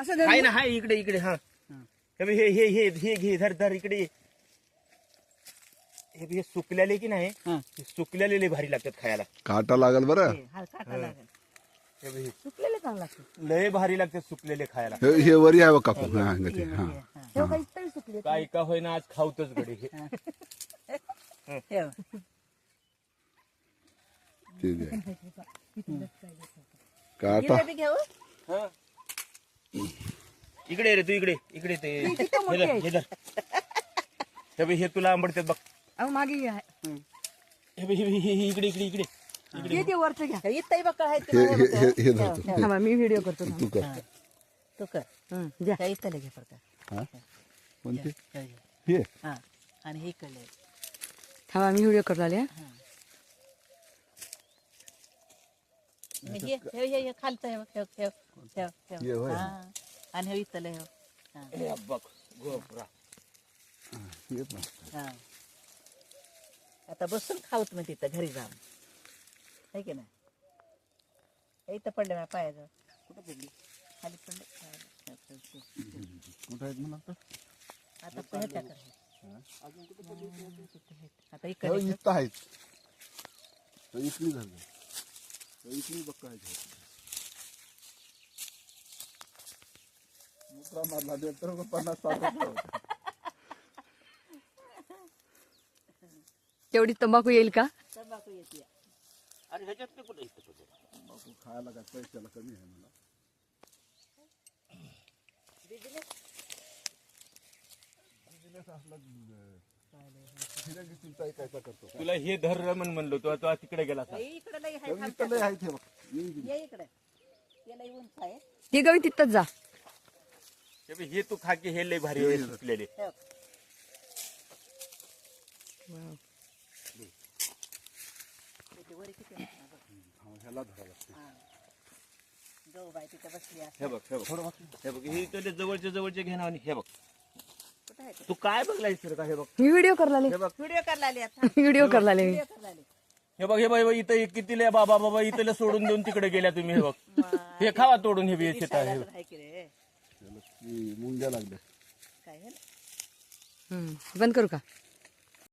असं ना हाय इकडे इकडे हा. हे. हे हे हे हे घे धर धर इकडे. हे हे सुकलेले की नाही हा. हे सुकलेले लय भारी लागतात खायला. काटा लागल बरं. हे, काटा लागेल. हे बघ, हे सुकलेले चांगलं लागतं लय भारी लागतात सुकलेले खायला. हे हे वरी आहे बघ काकू हा गती हा. तेव्हा काही तरी सुकले काय का होईना आज खाऊतच गडे हे. हे. बघ. ते दे. काटा. हिरव्या बी घ्या हो. हा. इकडे रे तू इकडे इकडे ते किती हे मोठी धर आहे. हे धर हे बघ, हे तुला आंबडतात बघ अहो मागे घ्या हं. हे बघ, हे बघ, हे- हे इकडे इकडे इकडे ते वरचं घ्या इथं बघा आहे हे हे. हे हे धरतो हे, थांबा, मी व्हिडिओ करतो तू कर तो कर हं, द्या त्या इथं घे फक्त हा कोणते हा हे आणि हे कळले थांबा मी व्हिडिओ करतो आले हे हे हे हे खालचं हे बघ, ठेव ठेव ठेव हे ठेव होय. हा. आणि हे इथलं हे हा, हे बघ गोपरा हे. हा. आता बसून खाऊत मग तिथं घरी जाऊन आहे की नाही हे इथं पडले माझ्या पायाजवळ कुठं पडली खाली पडले हा. कुठं आहेत म्हणा आता? ह्याच्या कर. आता हे इकडे. इथं आहेत हे इकली झालं हे इकली बघ काय ते. मोठा मारला दे तर मग पन्नास होते. तेवढी तंबाखू येईल का? तंबाखू येते. अरे ह्याच्यात कुठे बापू खायला काय पैशाला कमी आहे मला बिझनेस? असला तुला हे धर रमन म्हणलो तू आता तिकडे गेला. इकडे हे लय आहेत हे बघ ते ती हे हे तू खा की हे भारी आहे सुकलेले. हा, ह्याला लागते गौबाई तिथं बसली हे बघ हे बघ हे बघ हे जवळचे जवळचे घेणार आणि हे बघ. कुठं आहे तू? काय बघलाय सर का हे बघ? मी व्हिडिओ करला हे बघ. व्हिडिओ करला आता. व्हिडिओ करला मी. हे बघ हे बघ हे बघ, इथं किती लय बाबा बाबा इथं सोडून देऊन तिकडे गेल्या तुम्ही हे बघ. हे खावा तोडून हे बी शेत आहे त्याला ती मुंग्या लागल्या. काय बंद करू का?